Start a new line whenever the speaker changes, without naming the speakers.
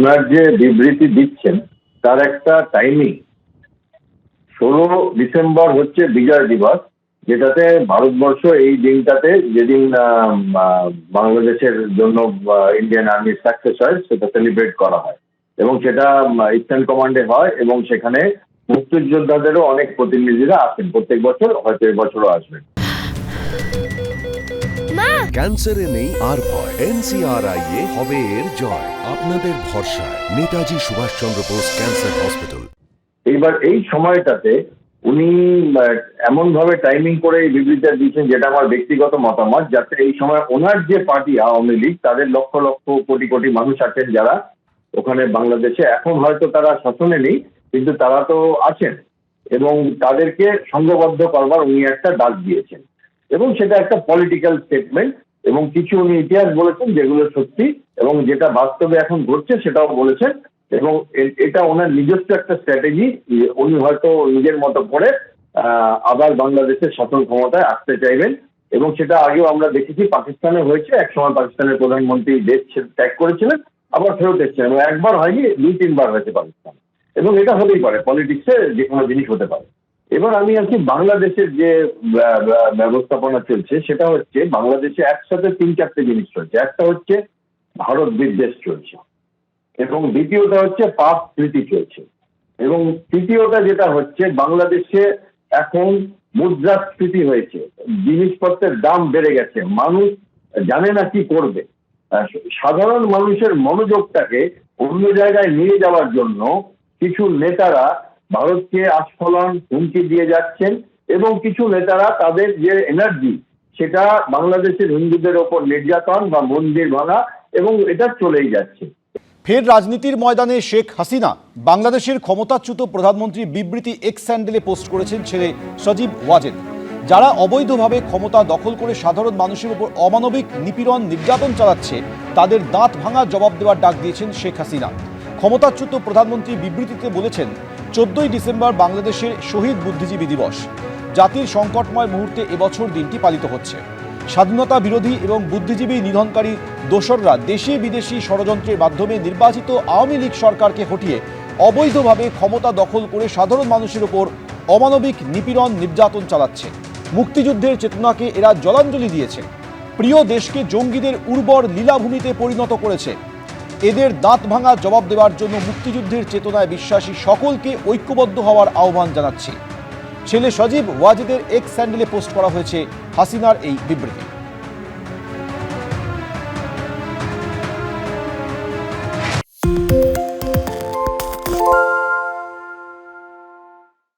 ওনার যে বিবৃতি দিচ্ছেন, তার একটা টাইমিং ষোলো ডিসেম্বর হচ্ছে বিজয় দিবস, যেটাতে ভারতবর্ষ এই দিনটাতে যেদিন বাংলাদেশের জন্য ইন্ডিয়ান আর্মি সাকসেস হয়, সেটা সেলিব্রেট করা হয়। এবং সেটা ইস্টার্ন কমান্ডে হয়, এবং সেখানে মুক্তিযোদ্ধাদেরও অনেক প্রতিনিধিরা আসেন। প্রত্যেক বছর, হয়তো এবছরও আসবেন।
ক্যান্সারে নেই আর ভয়। এনসিআরআই এ হবে এর জয়। আপনাদের ভরসা নেতাজি সুভাষচন্দ্র বোস ক্যান্সার হসপিটাল।
এইবার এই সময়টাতে উনি এমন ভাবে টাইমিং করে এই দিয়েছেন যেটা আমার ব্যক্তিগত মতামত, যাতে এই সময় ওনার যে পার্টি আওয়ামী লীগ, তাদের লক্ষ লক্ষ কোটি কোটি মানুষ আছেন যারা ওখানে বাংলাদেশে। এখন হয়তো তারা শাসনে নেই, কিন্তু তারা তো আছেন এবং তাদেরকে সংঘবদ্ধ করবার উনি একটা ডাক দিয়েছেন। এবং সেটা একটা পলিটিক্যাল স্টেটমেন্ট এবং কিছু উনি ইতিহাস বলেছেন যেগুলো সত্যি এবং যেটা বাস্তবে এখন ঘটছে সেটাও বলেছেন এবং এটা ওনার নিজস্ব একটা স্ট্র্যাটেজি উনি হয়তো নিজের মতো করে আবার বাংলাদেশের শাসন ক্ষমতায় আসতে চাইবেন এবং সেটা আগেও আমরা দেখেছি পাকিস্তানে হয়েছে এক সময় পাকিস্তানের প্রধানমন্ত্রী দেশ ত্যাগ করেছিলেন, আবার ফেরত এসেছেন এবং একবার হয়নি, দুই তিনবার হয়েছে পাকিস্তান। এবং এটা হতেই পারে পলিটিক্সে যে কোনো জিনিস হতে পারে। এবার আমি আর কি বাংলাদেশের যে ব্যবস্থাপনা চলছে, সেটা হচ্ছে বাংলাদেশে একসাথে তিন চারটে জিনিস চলছে। একটা হচ্ছে ভারত বিদ্বেষ চলছে এবং দ্বিতীয়টা হচ্ছে পাপ স্মৃতি চলছে। এবং তৃতীয়টা যেটা হচ্ছে বাংলাদেশে এখন মুদ্রাস্ফীতি হয়েছে, জিনিসপত্রের দাম বেড়ে গেছে, মানুষ জানে না কি করবে। সাধারণ মানুষের মনোযোগটাকে অন্য জায়গায় নিয়ে যাওয়ার জন্য কিছু নেতারা ভারতকে আস্ফলন হুমকি দিয়ে যাচ্ছেন এবং কিছু নেতারা তাদের যে এনার্জি সেটা বাংলাদেশের হিন্দুদের ওপর নির্যাতন বা মন্দির ভাঙা এবং এটা চলেই যাচ্ছে।
ফের রাজনীতির ময়দানে শেখ হাসিনা বাংলাদেশের ক্ষমতাচ্যুত প্রধানমন্ত্রী বিবৃতি এক্স স্যান্ডেলে পোস্ট করেছেন ছেলে সজীব ওয়াজেদ। যারা অবৈধভাবে ক্ষমতা দখল করে সাধারণ মানুষের উপর অমানবিক নিপীড়ন নির্যাতন চালাচ্ছে, তাদের দাঁত ভাঙা জবাব দেওয়ার ডাক দিয়েছেন শেখ হাসিনা। ক্ষমতাচ্যুত প্রধানমন্ত্রী বিবৃতিতে বলেছেন চোদ্দই ডিসেম্বর বাংলাদেশের শহীদ বুদ্ধিজীবী দিবস। জাতির সংকটময় মুহূর্তে এবছর দিনটি পালিত হচ্ছে। স্বাধীনতা বিরোধী এবং বুদ্ধিজীবী নিধনকারী দোসররা দেশি বিদেশি ষড়যন্ত্রের মাধ্যমে নির্বাচিত আওয়ামী লীগ সরকারকে হটিয়ে অবৈধভাবে ক্ষমতা দখল করে সাধারণ মানুষের ওপর অমানবিক নিপীড়ন নির্যাতন চালাচ্ছে। মুক্তিযুদ্ধের চেতনাকে এরা জলাঞ্জলি দিয়েছে। প্রিয় দেশকে জঙ্গিদের উর্বর লীলাভূমিতে পরিণত করেছে। এদের দাঁত ভাঙা জবাব দেওয়ার জন্য মুক্তিযুদ্ধের চেতনায় বিশ্বাসী সকলকে ঐক্যবদ্ধ হওয়ার আহ্বান জানাচ্ছি। ছেলে সজীব ওয়াজিদের এক্স স্যান্ডেলে পোস্ট করা হয়েছে হাসিনার এই বিবৃতি।